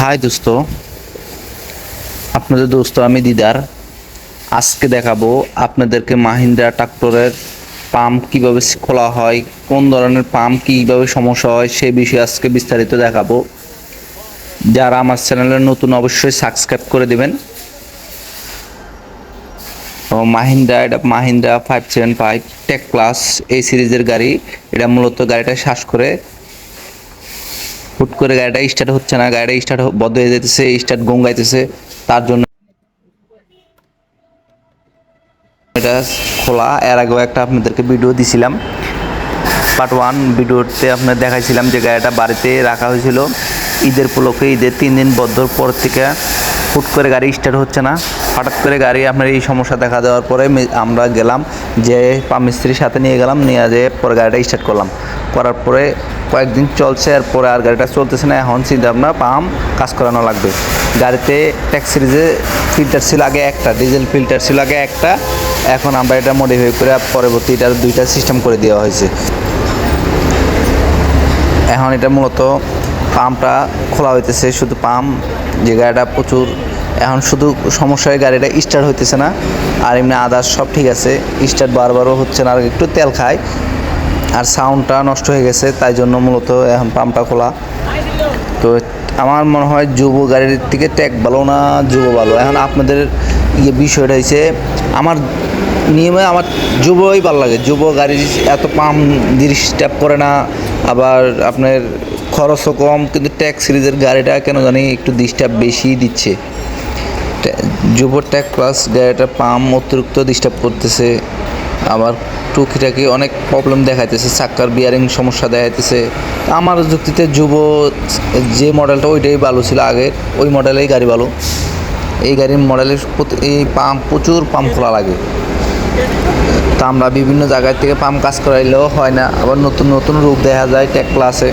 High দোস্ত। আপনাদের দোস্ত, আমি দিদার। আজকে দেখাবো আপনাদেরকে মাহিন্দ্রা ট্রাক্টরের পাম্প কীভাবে খোলা হয়, কোন ধরনের পাম্প কীভাবে সমস্যা হয় সেই বিষয়ে আজকে বিস্তারিত দেখাবো। যারা আমার চ্যানেলে নতুন, অবশ্যই সাবস্ক্রাইব করে দিবেন। মাহিন্দ্রা, এটা Mahindra five seven five tech plus এই সিরিজের গাড়ি। এটা মূলত গাড়িটা শ্বাস করে হুট করে গাড়িটা স্টার্ট হচ্ছে না, গাড়িটা স্টার্ট বন্ধ হয়ে যেতেছে স্টার্ট গঙ্গাইতেছে তার জন্য এটা খোলা। এর আগেও একটা আপনাদেরকে ভিডিও দিছিলাম। পার্ট ওয়ান ভিডিওতে আপনার দেখাইছিলাম যে গাড়িটা বাড়িতে রাখা হয়েছিল। ঈদের উপলক্ষে ঈদের তিন দিন বদ্ধর পর থেকে হুট করে গাড়ি স্টার্ট হচ্ছে না। হঠাৎ করে গাড়ি আপনার এই সমস্যা দেখা দেওয়ার পরে আমরা গেলাম, যে মিস্ত্রির সাথে নিয়ে গেলাম, নিয়ে যেয়ে পরে গাড়িটা স্টার্ট করলাম। করার পরে কয়েকদিন চলছে আর পরে আর গাড়িটা চলতেছে না। এখন চিন্তা ভাবনা পাম কাজ করানো লাগবে। গাড়িতে ট্যাক্স যে ফিল্টার ছিল আগে একটা ডিজেল ফিল্টার ছিল আগে একটা, এখন আমরা এটা মডিফাই করে পরবর্তী এটা দুইটা সিস্টেম করে দেওয়া হয়েছে। এখন এটা মূলত পাম্পটা খোলা হইতেছে, শুধু পাম্প যে গাড়িটা প্রচুর এখন শুধু সমস্যা হয় গাড়িটা স্টার্ট হইতেছে না। আর এমনি আদার্স সব ঠিক আছে। স্টার্ট বারবারও হচ্ছে না, আর একটু তেল খায় আর সাউন্ডটা নষ্ট হয়ে গেছে, তাই জন্য মূলত এখন পাম্পটা খোলা। তো আমার মনে হয় যুব গাড়ির থেকে ট্যাগ ভালো না, যুব ভালো। এখন আপনাদের ইয়ে বিষয়টা হয়েছে আমার নিয়মে আমার যুবই ভালো লাগে। যুব গাড়ি এত পাম্প ডিস্টার্ব করে না। আবার আপনার খরচও কম, কিন্তু ট্যাগ সিরিজের গাড়িটা কেন জানি একটু ডিস্টার্ব বেশি দিচ্ছে। যুব ট্যাগ প্লাস গাড়িটা পাম অতিরিক্ত ডিস্টার্ব করতেছে, আবার টুকিটাকি অনেক প্রবলেম দেখাইতেছে, চাক্কার বিয়ারিং সমস্যা দেখাইতেছে। আমার যুক্তিতে যুব যে মডেলটা ওইটাই ভালো ছিল আগের ওই মডেলেই গাড়ি ভালো। এই গাড়ির মডেলের এই পাম্প, প্রচুর পাম্প খোলা লাগে। তা, আমরা বিভিন্ন জায়গায় থেকে পাম্প কাজ করাইলেও হয় না, আবার নতুন নতুন রূপ দেখা যায় ট্যাক ক্লাসে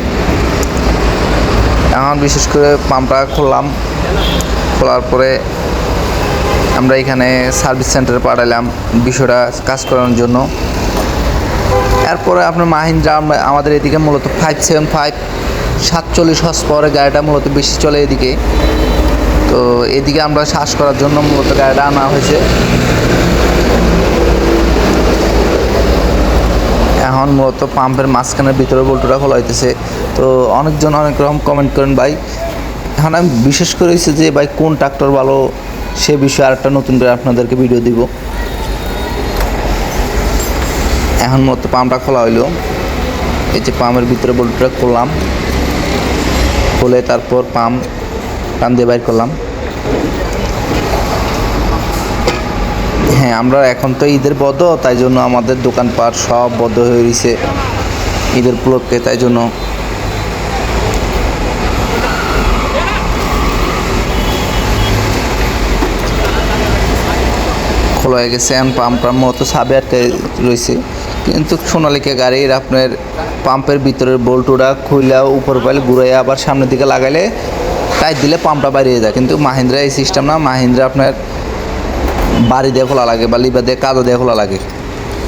এখন বিশেষ করে পাম্পটা খুললাম, খোলার পরে আমরা এখানে সার্ভিস সেন্টারে পাঠালাম বিষয়টা কাজ করানোর জন্য। এরপরে আপনার মাহিন্দ্রা, আমরা আমাদের এদিকে মূলত ফাইভ সেভেন ফাইভ সাতচল্লিশ হর্স পরে গাড়িটা মূলত বেশি চলে এদিকে। তো এদিকে আমরা শ্বাস করার জন্য মূলত গাড়িটা আনা হয়েছে। এখন মূলত পাম্পের মাঝখানের ভিতরে বল্টুটা খোলা হইতেছে তো অনেকজন অনেক রকম কমেন্ট করেন, ভাই, এখন আমি বিশেষ করে যে, ভাই, কোন ট্রাক্টর ভালো, সে বিষয়ে আরেকটা নতুন করে আপনাদেরকে ভিডিও দিব। এখন মূলত পাম্পটা খোলা হইল। এই যে পাম্পের ভিতরে বল্টুটা খুললাম। খুলে তারপর পাম্প টান দিয়ে বাইর করলাম। হ্যাঁ আমরা এখন তো ঈদের বদ্ধ, তাই জন্য আমাদের দোকানপাট সব বদ্ধ হয়ে রয়েছে ঈদের উপলক্ষে, তাই জন্য। খোলা হয়ে গেছে, এখন পাম্পটার মতো সাবে আটকে রয়েছে কিন্তু সোনালিকা গাড়ির আপনার পাম্পের ভিতরের বল্টুটা খুইলা উপর পাইলে ঘুরাই আবার সামনের দিকে লাগাইলে টাইট দিলে পাম্পটা বাইরে যায় কিন্তু মাহিন্দ্রা এই সিস্টেম না, মাহিন্দ্রা আপনার বাড়ি দিয়ে খোলা লাগে বা লিভার দিয়ে কাদা দিয়ে খোলা লাগে।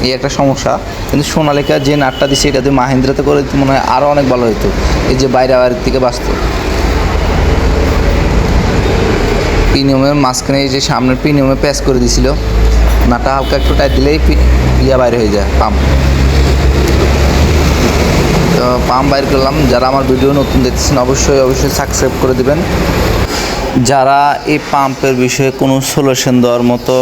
এই একটা সমস্যা। কিন্তু সোনালিকা যে নাটটা দিচ্ছে এটা দিয়ে মাহিন্দ্রাতে করে মনে হয় আরও অনেক ভালো হতো এই যে বাইরে বাড়ির থেকে বাঁচত। প্রিমিয়ামের মাঝখানে এই যে সামনের প্রিমিয়ামে প্যাচ করে দিছিল। নাটা হালকা একটু টাইট দিলেই ইয়া বাইরে হয়ে যায়, পাম্প। তো পাম্প বাইর করলাম। যারা আমার ভিডিও নতুন দেখতেছেন, অবশ্যই অবশ্যই সাবস্ক্রাইব করে দিবেন। যারা এই পাম্পের বিষয়ে কোনো সলিউশন দেওয়ার মতো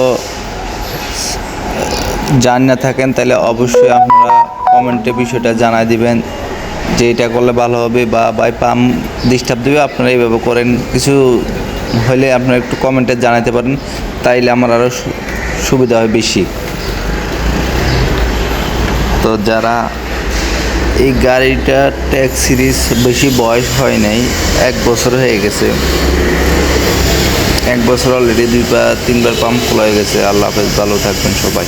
জান না থাকেন, তাহলে অবশ্যই আপনারা কমেন্টে বিষয়টা জানাই দিবেন যে এটা করলে ভালো হবে বা বাই পাম্প ডিস্টার্ব দেবে, আপনারা এইভাবে করেন। কিছু হলে আপনারা একটু কমেন্টে জানাতে পারেন, তাইলে আমার আরও সুবিধা হয় বেশি। তো যারা এই গাড়িটা ট্যাক্স সিরিজ বেশি বয়স হয় নাই, এক বছর হয়ে গেছে এক বছর অলরেডি দুইবার তিনবার পাম্প খোলা হয়ে গেছে। আল্লাহ হাফেজ ভালো থাকবেন সবাই।